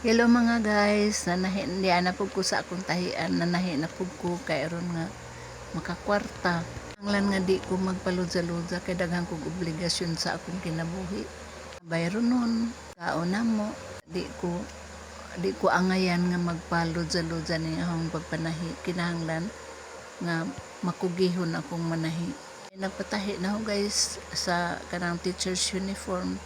Hello mga guys, nanahi hindi na pug ko sa akong tahian, nanahi na pug ko kay aron nga makakwarta. Ang nga di ko magpaludza-ludza kay daghan kog obligasyon sa akong kinabuhi. Bayro nun, kaon na mo, di ko di ko angayan nga magpaludza-ludza ni akong pagpanahi kinahanglan nga makugihon akong manahi. Nagpatahi na ako guys sa kanang teacher's uniform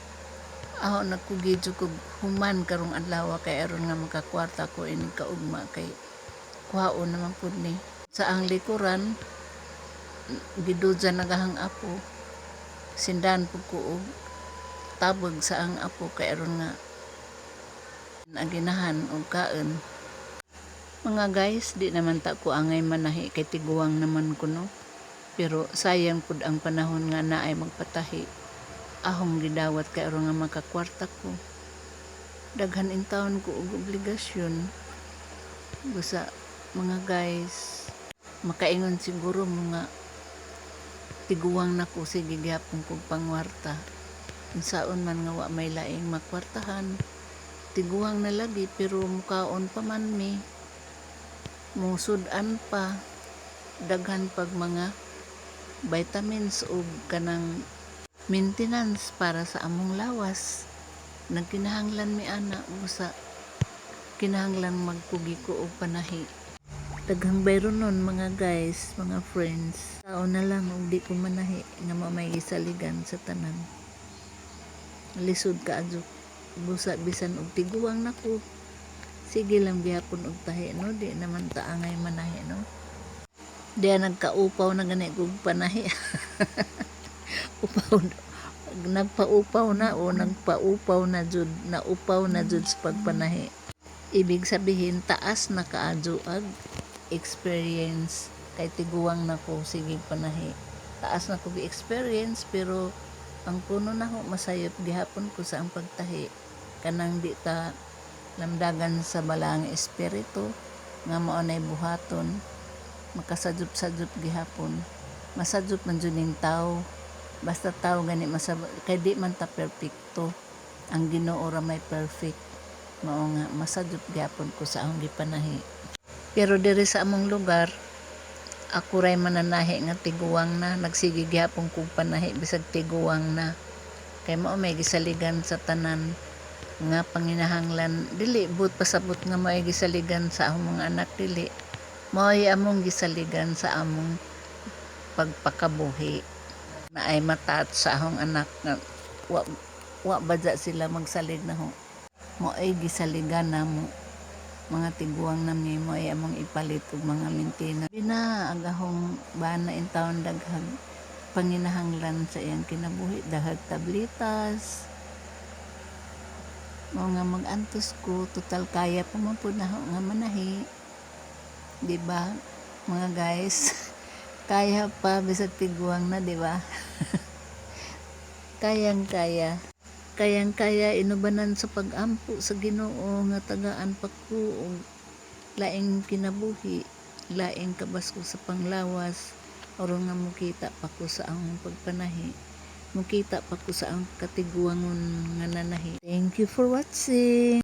ako nagkugidyo kog human karong adlaw kay aron nga makakwarta ko ini kaugma kay kuhaon naman pud ni. Sa ang likuran gidudza nagahang apo sindan pud ko og tabog sa ang apo kay aron nga naginahan og kaon. Mga guys di naman ta ko angay manahi kay tiguang naman ko no pero sayang pud ang panahon nga naay magpatahi ahong gidawat kay aron nga makakwarta ko. Daghan in taon ko og obligasyon. Busa mga guys makaingon siguro mga tiguang na ko. Sige gyapon kog pangwarta. Unsaon man nga wa may laing makwartahan. Tiguang na lagi pero mukaon pa man mi. Musudan pa. Daghan pag mga vitamins ug kanang maintenance para sa among lawas. Nagkinahanglan mi ana busa kinahanglan magpugi ko og panahi. Daghang bayro nun mga guys mga friends. Tao na lang og di ko manahi nga mao may gisaligan sa tanan. Lisod ka adyo busa bisan og tiguang nako sige lang gihapon og tahi no? Di naman ta manahi no? Di nagkaupaw na gani kog panahi upaw nagpaupaw na o nagpaupaw na jud na upaw na jud sa pagpanahi. Ibig sabihin taas na kaadyo ag experience. Kay tiguang na ko sige panahi. Taas na ko gi experience pero ang puno na ho masayop gihapon ko sa ang pagtahi. Kanang di ta lamdagan sa balang espiritu nga mao nay buhaton makasajup-sajup gihapon. Masajup man jud ning tawo basta tao gani masab kay di man ta perfecto. Ang Ginoo ra may perfect. Mao nga masadyot gyapon ko sa akong gipanahi. Pero diri sa among lugar ako ray mananahi nga tiguwang na. Nagsige gyapon kog panahi bisag tiguwang na. Kay mao may gisaligan sa tanan nga panginahanglan. Dili but pasabot nga may gisaligan sa among mga anak dili. Mao among gisaligan sa among pagpakabuhi na ay mataat sa akong anak nga wa, wa badya sila magsalig na ho. Mo ay gisaligan na mo. Mga tiguang na mi mo ay among ipalit og mga mintina bina agahong bana in taon daghag. Panginahanglan sa iyang kinabuhi. Daghag tablitas. Mo nga mag-antos ko total kaya pa man po na nga manahi. Di ba mga guys? Kaya pa bisag tiguang na di ba kayang kaya kayang kaya inubanan sa pagampo sa Ginoo nga tagaan pa ko og laing kinabuhi laing kabasko sa panglawas. Aron nga mukita pa ko sa akong pagpanahi mukita pa ko sa akong katiguangon nga nanahi. Thank you for watching